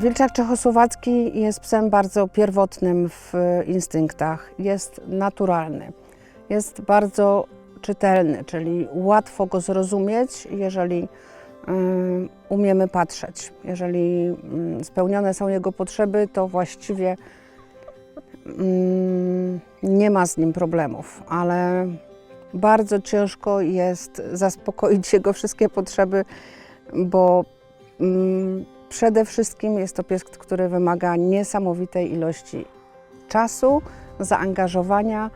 Wilczak czechosłowacki jest psem bardzo pierwotnym w instynktach. Jest naturalny. Jest bardzo czytelny, czyli łatwo go zrozumieć, jeżeli ym, umiemy patrzeć. Jeżeli ym, spełnione są jego potrzeby, to właściwie ym, nie ma z nim problemów, ale bardzo ciężko jest zaspokoić jego wszystkie potrzeby, bo przede wszystkim jest to pies, który wymaga niesamowitej ilości czasu, zaangażowania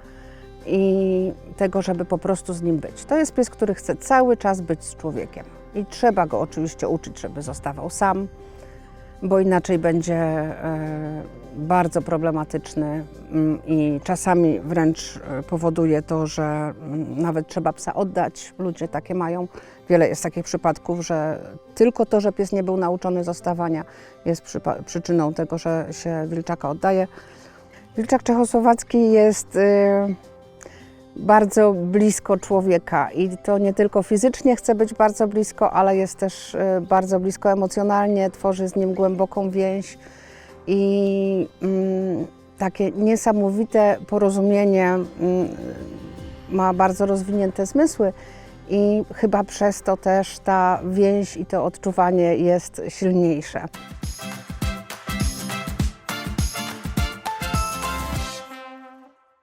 i tego, żeby po prostu z nim być. To jest pies, który chce cały czas być z człowiekiem. I trzeba go oczywiście uczyć, żeby zostawał sam, bo inaczej będzie e, bardzo problematyczny mm, i czasami wręcz e, powoduje to, że mm, nawet trzeba psa oddać. Ludzie takie mają. Wiele jest takich przypadków, że tylko to, że pies nie był nauczony zostawania, jest przyczyną tego, że się wilczaka oddaje. Wilczak czechosłowacki jest y, bardzo blisko człowieka. I to nie tylko fizycznie chce być bardzo blisko, ale jest też y, bardzo blisko emocjonalnie, tworzy z nim głęboką więź. I mm, takie niesamowite porozumienie, mm, ma bardzo rozwinięte zmysły. I chyba przez to też ta więź i to odczuwanie jest silniejsze.